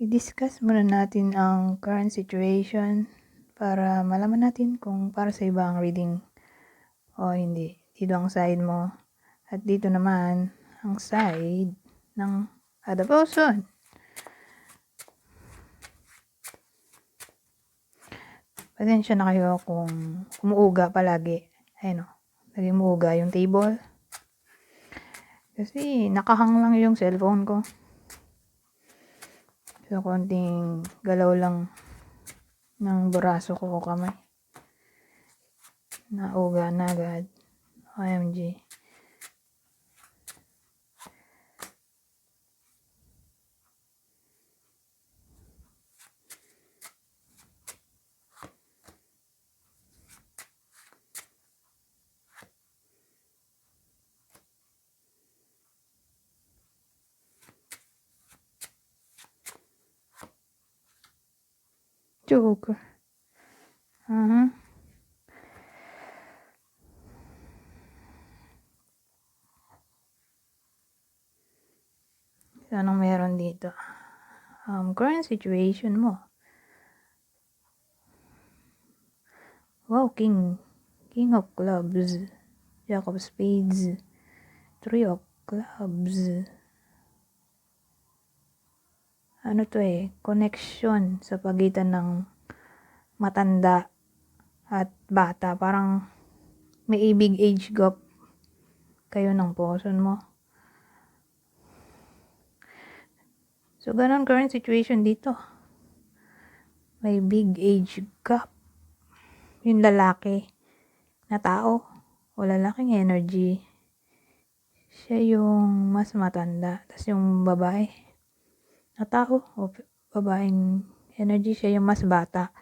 i-discuss muna natin ang current situation para malaman natin kung para sa iba ang reading o hindi. Dito ang side mo at dito naman ang side ng other person. Pasensya na kayo kung umuuga palagi. Ayun o, naging umuuga yung table. Kasi nakahang lang yung cellphone ko. So, konting galaw lang ng braso ko kamay. Nauga na agad. OMG. Uh-huh. So, anong meron dito? Um, current situation mo. Wow, King. King of Clubs. Jack of Spades. Three of Clubs. Ano to eh? Connection sa pagitan ng matanda at bata. Parang may ibig age gap kayo ng person mo. So, ganun current situation dito. May big age gap. Yung lalaki na tao o lalaking energy, siya yung mas matanda. Tapos yung babae na tao o babaeng energy, siya yung mas bata.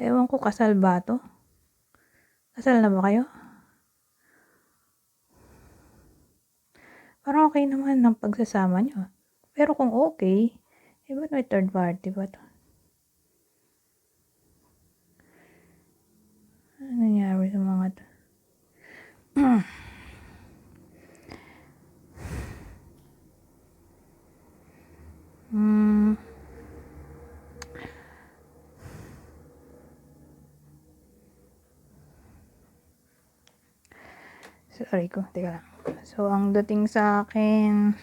Ewan ko, kasal ba to? Kasal na ba kayo? Parang okay naman ang pagsasama nyo. Pero kung okay, eh ba't may third party ba to? Ano nangyari sa mga to? Hmm. Sorry ko, teka lang. So, ang dating sa akin,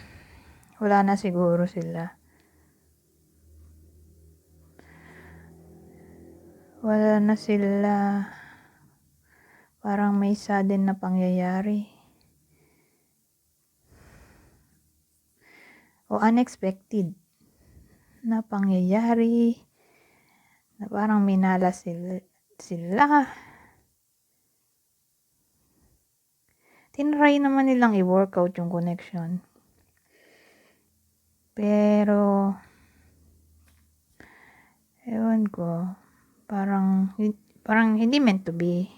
wala na siguro sila. Wala na sila. Parang may sudden na pangyayari. O unexpected na pangyayari na parang minala sila, sila tinry naman nilang i-workout yung connection. Pero, ewan ko, parang, parang hindi meant to be.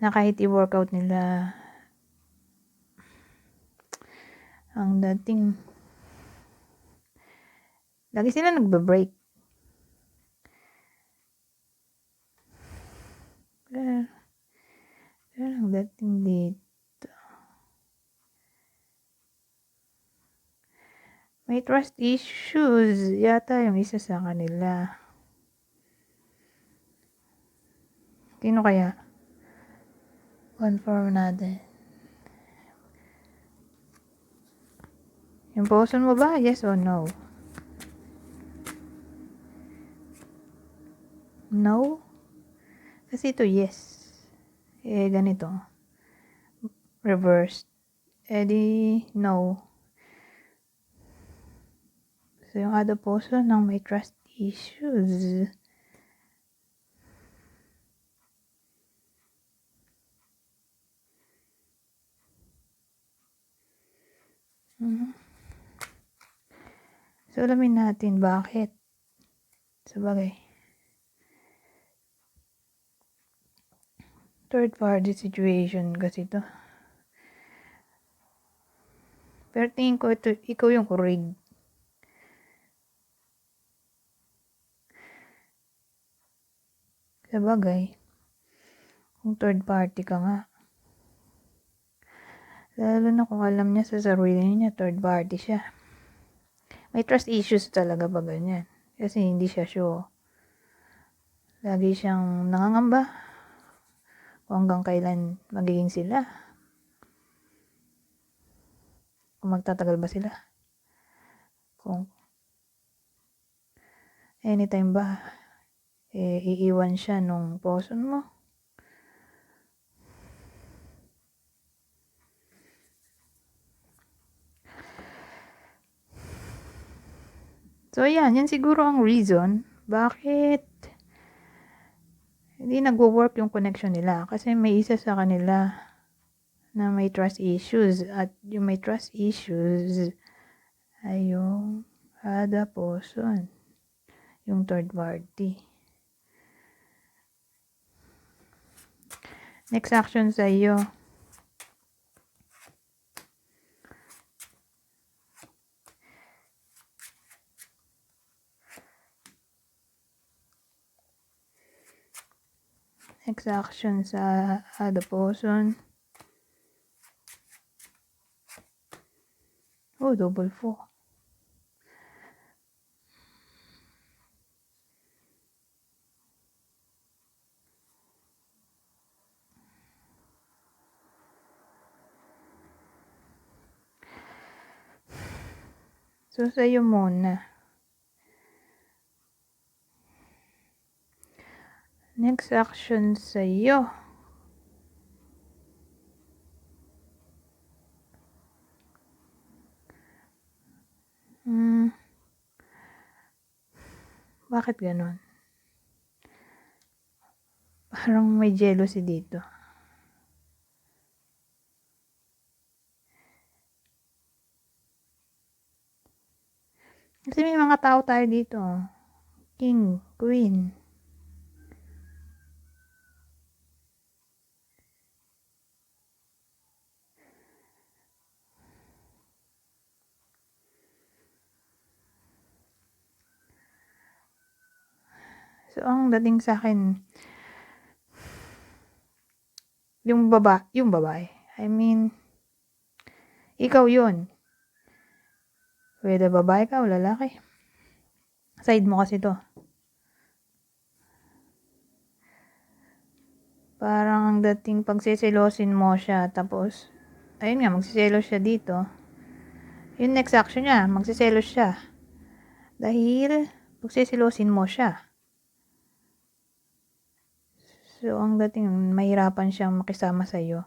Na kahit i-workout nila, ang dating, lagi sila nagbe-break. Pero, pero ang dating dito. May trust issues yata yung isa sa kanila. Sino kaya? Confirm natin. Yung person mo ba? Yes or no? No? Kasi ito yes eh ganito reverse eh di no so yung other person ng may trust issues hmm. So, alamin natin bakit. Sabagay. Third party situation kasi to. Pero tingin ko ito, ikaw yung kurig. Sa bagay, kung third party ka nga, Lalo na kung alam niya sa sarili niya, third party siya. May trust issues talaga ba ganyan? Kasi hindi siya sure. Lagi siyang nangangamba kung hanggang kailan magiging sila. Kung magtatagal ba sila. Kung anytime ba eh, iiwan siya nung person mo. So, yan. Yan siguro ang reason bakit hindi nagwo-work yung connection nila. Kasi may isa sa kanila na may trust issues. At yung may trust issues ay yung other person. Yung third party. Next action sa iyo. Next action sa person. Oh, double four. So, sa'yo muna. Next action sa'yo. Hmm. Bakit ganon? Parang may jealousy dito. Kasi may mga tao tayo dito. King, Queen. So, ang dating sa akin, yung baba, yung babae. I mean, ikaw yun. Whether babae ka o lalaki. Side mo kasi to. Parang ang dating pagsiselosin mo siya, tapos, ayun nga, magsiselos siya dito. Yung next action niya, magsiselos siya. Dahil, pagsiselosin mo siya. So, ang dating, mahirapan siyang makisama sa iyo.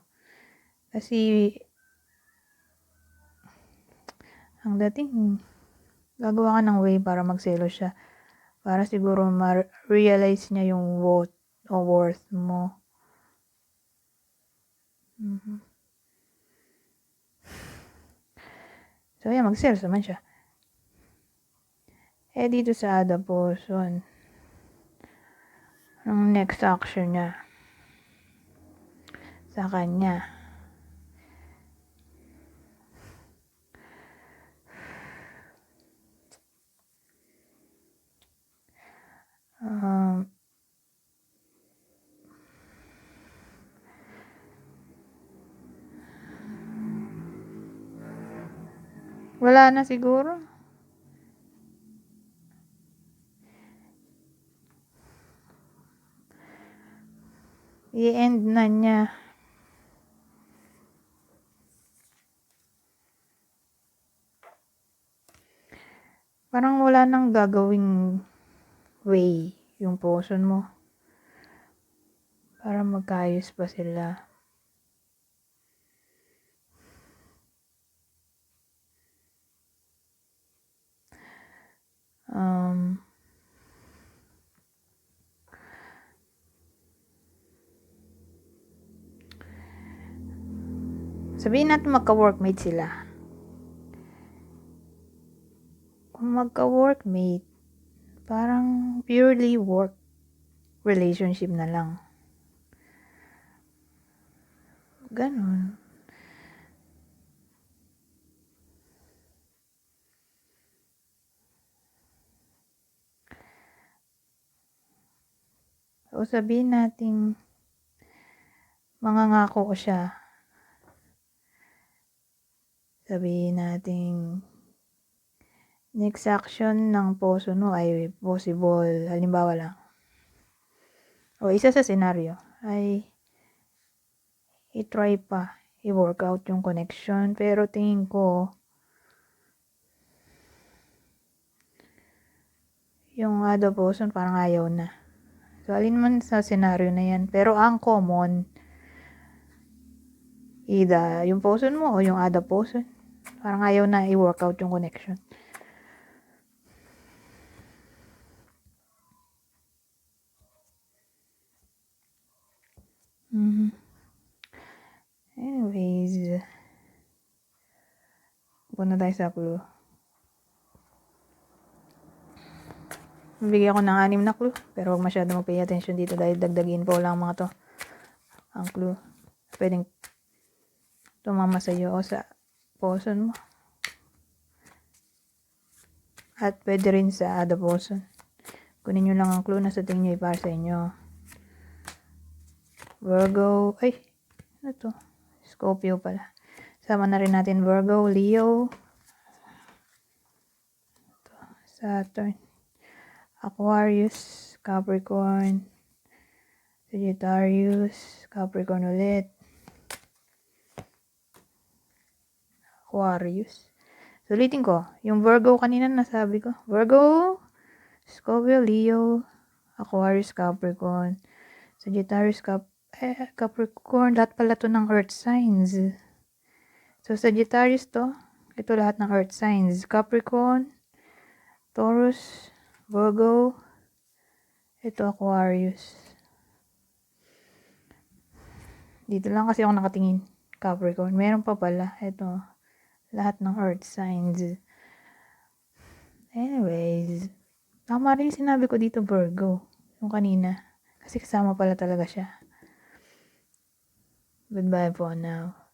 Kasi, ang dating, gagawa ka ng way para magselos siya. Para siguro ma-realize niya yung worth o worth mo. Mhm. So, yan, magselos naman siya. Eh, dito sa person, ang next action niya sa kanya. Um, wala na siguro. Na niya. Parang wala nang gagawing way yung person mo. Para magkaayos pa sila. Sabihin natin magka-workmate sila. Kung magka-workmate, parang purely work relationship na lang. Ganon. O sabihin natin, mangangako ko siya sabihin nating next action ng puso mo ay possible, halimbawa lang, o isa sa senaryo ay i-try pa, i-work out yung connection, pero tingin ko, yung other person parang ayaw na. So, alin man sa senaryo na yan. Pero ang common, either yung person mo o yung other person, parang ayaw na i-work out yung connection. Mhm. Anyways, punta tayo sa clue. Bigyan ko ng anim na clue, pero huwag masyado mag-pay attention dito dahil dagdagin ko lang mga to. Ang clue. Pwedeng tumama sa iyo o sa person mo. At pwede rin sa other person. Kunin nyo lang ang clue na sa tingin nyo para sa inyo. Virgo, ay, ano to? Scorpio pala. Sama na rin natin Virgo, Leo, ito, Saturn, Aquarius, Capricorn, Sagittarius, Capricorn ulit, Aquarius. Sulitin ko, yung Virgo kanina nasabi ko. Virgo, Scorpio, Leo, Aquarius, Capricorn, Sagittarius, Cap eh, Capricorn, lahat pala to ng earth signs. So, Sagittarius to, ito lahat ng earth signs. Capricorn, Taurus, Virgo, ito Aquarius. Dito lang kasi ako nakatingin. Capricorn. Meron pa pala. Ito. Lahat ng earth signs. Anyways. Tama rin sinabi ko dito Virgo. Yung kanina. Kasi kasama pala talaga siya. Goodbye for now.